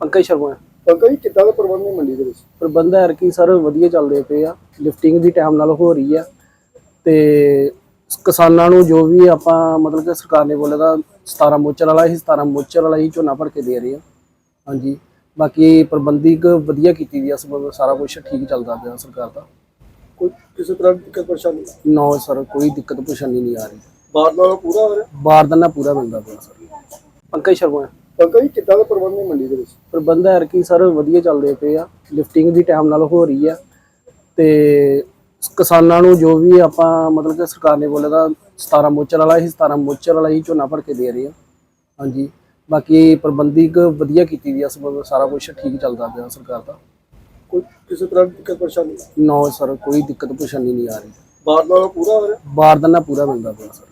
ਪੰਕਜ ਸ਼ਰਮਾ ਪੰਕਜ ਜੀ ਕਿੱਦਾਂ ਦਾ ਪ੍ਰਬੰਧ ਹੈ ਮੰਡੀ ਦੇ ਵਿੱਚ? ਪ੍ਰਬੰਧ ਹੈ ਕਿ ਸਰ ਵਧੀਆ ਚੱਲਦੇ ਪਏ ਆ ਲਿਫਟਿੰਗ ਵੀ ਟਾਈਮ ਨਾਲ ਹੋ ਰਹੀ ਆ ਤੇ ਕਿਸਾਨਾਂ ਨੂੰ ਜੋ ਵੀ ਆਪਾਂ ਮਤਲਬ ਕਿ ਸਰਕਾਰ ਨੇ ਬੋਲਿਆ ਤਾਂ 17 ਮੋਚਰ ਵਾਲਾ ਹੀ 17 ਮੋਚਰ ਵਾਲਾ ਹੀ ਝੋਨਾ ਭਰ ਕੇ ਦੇ ਰਹੇ ਆ। ਹਾਂਜੀ ਬਾਕੀ ਪ੍ਰਬੰਧਿਕ ਵਧੀਆ ਕੀਤੀ ਦੀ ਆ ਸਭ ਸਾਰਾ ਕੁਝ ਠੀਕ ਚੱਲਦਾ ਪਿਆ ਸਰਕਾਰ ਦਾ। ਕੋਈ ਕਿਸੇ ਤਰ੍ਹਾਂ ਦੀ ਦਿੱਕਤ ਪਰੇਸ਼ਾਨੀ? ਨੋ ਸਰ ਕੋਈ ਦਿੱਕਤ ਪਰੇਸ਼ਾਨੀ ਨਹੀਂ ਆ ਰਹੀ। ਨਾਲੋਂ ਪੂਰਾ ਹੋ ਰਿਹਾ? ਬਾਰਦਾਨਾ ਪੂਰਾ ਮਿਲਦਾ ਪਿਆ ਸਰ। ਪੰਕਜ ਸ਼ਰਮਾ ਪੰਕਜ ਜੀ ਕਿੱਦਾਂ ਦਾ ਪ੍ਰਬੰਧ ਹੈ ਮੰਡੀ ਦੇ ਵਿੱਚ? ਪ੍ਰਬੰਧ ਹੈ ਕਿ ਸਰ ਵਧੀਆ ਚੱਲਦੇ ਪਏ ਆ। ਲਿਫਟਿੰਗ ਵੀ ਟਾਈਮ ਨਾਲ ਹੋ ਰਹੀ ਆ। ਤੇ ਕਿਸਾਨਾਂ ਨੂੰ ਜੋ ਵੀ ਆਪਾਂ ਮਤਲਬ ਕਿ ਸਰਕਾਰ ਨੇ ਬੋਲਿਆ ਤਾਂ 17 ਮੋਚਰ ਵਾਲਾ ਹੀ 17 ਮੋਚਰ ਵਾਲਾ ਹੀ ਝੋਨਾ ਭਰ ਕੇ ਦੇ ਰਹੇ ਆ। ਹਾਂਜੀ। ਬਾਕੀ ਪ੍ਰਬੰਧਿਕ ਵਧੀਆ ਕੀਤੀ ਦੀ ਆ ਸਭ ਸਾਰਾ ਕੁਝ ਠੀਕ ਚੱਲਦਾ ਪਿਆ ਸਰਕਾਰ ਦਾ। ਕੋਈ ਕਿਸੇ ਤਰ੍ਹਾਂ ਦੀ ਦਿੱਕਤ ਪਰੇਸ਼ਾਨੀ? ਨੋ ਸਰ ਕੋਈ ਦਿੱਕਤ ਪਰੇਸ਼ਾਨੀ ਨਹੀਂ ਆ ਰਹੀ। ਬਾਹਰ ਨਾਲੋਂ ਪੂਰਾ ਹੋ ਰਿਹਾ? ਬਾਰਦਾਨਾ ਪੂਰਾ ਮਿਲਦਾ ਪਿਆ ਸਰ।